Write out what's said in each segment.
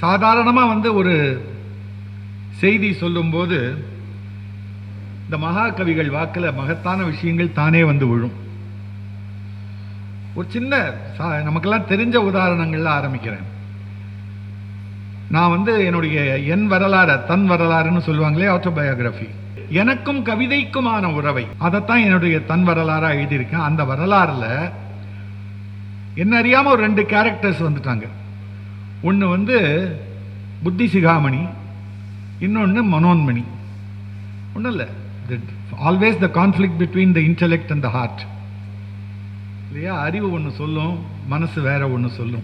சாதாரணமாக வந்து ஒரு செய்தி சொல்லும்போது இந்த மகாகவிகள் வாக்கில் மகத்தான விஷயங்கள் தானே வந்து விழும். ஒரு சின்ன சா- நமக்கெல்லாம் தெரிஞ்ச உதாரணங்கள்ல ஆரம்பிக்கிறேன். நான் வந்து என்னுடைய என் வரலாறு தன் வரலாறுன்னு சொல்லுவாங்களே ஆட்டோபயோகிராஃபி எனக்கும் கவிதைக்குமான உறவை அதைத்தான் என்னுடைய தன் வரலாறாக எழுதியிருக்கேன். அந்த வரலாறில் என்ன அறியாமல் ஒரு ரெண்டு கேரக்டர்ஸ் வந்துட்டாங்க. ஒன்று வந்து புத்தி சிகாமணி இன்னொன்று மனோன்மணி. ஒன்றும் இல்லை. Always the conflict between the intellect and the heart இல்லையா? அறிவு ஒன்று சொல்லும் மனசு வேற ஒன்று சொல்லும்.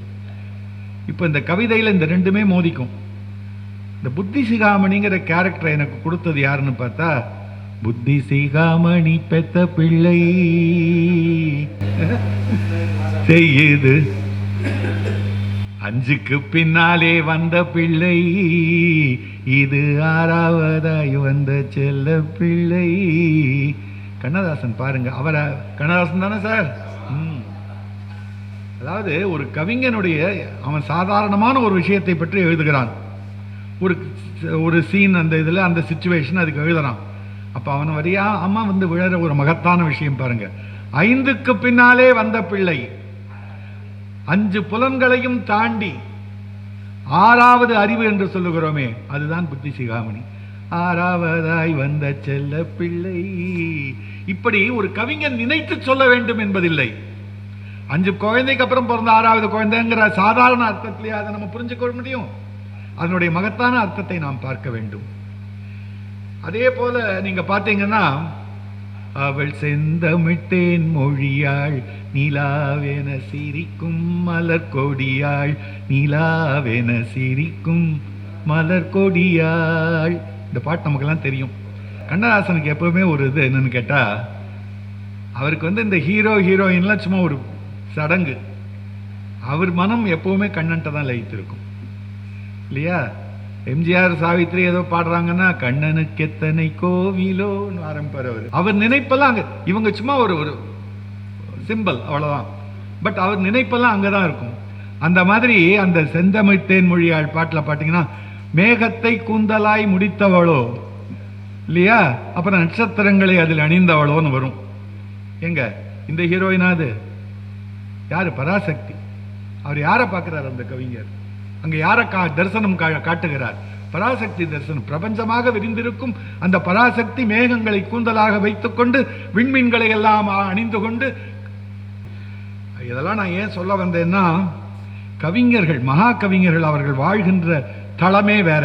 இப்போ இந்த கவிதையில் இந்த ரெண்டுமே மோதிக்கும். இந்த புத்தி சிகாமணிங்கிற கேரக்டரை எனக்கு கொடுத்தது யாருன்னு பார்த்தா புத்தி சிகாமணி பெத்த பிள்ளை. செய்யுது. அஞ்சுக்கு பின்னாலே வந்த பிள்ளை இது ஆறாவதாய் வந்த செல்ல பிள்ளை. கண்ணதாசன் பாருங்க அவரை கண்ணதாசன் தானே சார்? ம். அதாவது ஒரு கவிஞனுடைய அவன் சாதாரணமான ஒரு விஷயத்தை பற்றி எழுதுகிறான். ஒரு ஒரு சீன் அந்த இதில் அந்த சுச்சுவேஷன் அதுக்கு எழுதுறான். அப்போ அவன் வரியா அம்மா வந்து விழற ஒரு மகத்தான விஷயம் பாருங்க. ஐந்துக்கு பின்னாலே வந்த பிள்ளை அஞ்சு புலன்களையும் தாண்டி ஆறாவது அறிவு என்று சொல்லுகிறோமே அதுதான் புத்தி சிகாமணி. ஆறாவதாய் வந்த செல்ல பிள்ளை. இப்படி ஒரு கவிஞன் நினைத்து சொல்ல வேண்டும் என்பதில்லை. அஞ்சு குழந்தைக்கு அப்புறம் பிறந்த ஆறாவது குழந்தைங்கிற சாதாரண அர்த்தத்திலேயே அதை நம்ம புரிஞ்சுக்க முடியும். அதனுடைய மகத்தான அர்த்தத்தை நாம் பார்க்க வேண்டும். அதே போல நீங்க பார்த்தீங்கன்னா அவள் செந்தமிட்டேன் மொழியாள் நிலாவென சிரிக்கும் மலர் கொடியாள் நிலாவென சிரிக்கும் மலர் கொடியாள் இந்த பாட்டு நமக்கெல்லாம் தெரியும். கண்ணதாசனுக்கு எப்பவுமே ஒரு இது என்னன்னு கேட்டா அவருக்கு வந்து இந்த ஹீரோ ஹீரோயின்லாம் சும்மா ஒரு சடங்கு. அவர் மனம் எப்பவுமே கண்ணன்ட்ட தான் லயித்திருக்கும். இல்லையா? எம்ஜிஆர் சாவித்ரி ஏதோ பாடுறாங்கன்னா கண்ணனுக்கு எத்தனை கோவிலோன்னு ஆரம்பிப்பார் அவர். அவர் நினைப்பெல்லாம் அங்கே இவங்க சும்மா ஒரு ஒரு சிம்பல் அவ்வளோதான் பட் அவர் நினைப்பெல்லாம் அங்கதான் இருக்கும். அந்த மாதிரி அந்த செந்தமிழ் தேன்மொழியாள் பாட்டில் பார்த்தீங்கன்னா மேகத்தை கூந்தலாய் முடித்தவளோ இல்லையா? அப்புறம் நட்சத்திரங்களை அதில் அணிந்தவளோன்னு வரும். எங்க? இந்த ஹீரோயினா அது? யாரு? பராசக்தி. அவர் யாரை பார்க்குறார் அந்த கவிஞர்? அங்க யாரை கா தரிசனம் கா- காட்டுகிறார்? பராசக்தி தரிசனம். பிரபஞ்சமாக விரிந்திருக்கும் அந்த பராசக்தி மேகங்களை கூந்தலாக வைத்துக்கொண்டு விண்மீன்களை எல்லாம் அணிந்து கொண்டு இதெல்லாம் நான் ஏன் சொல்ல வந்தேன்னா கவிஞர்கள் மகா கவிஞர்கள் அவர்கள் வாழ்கின்ற தளமே வேற.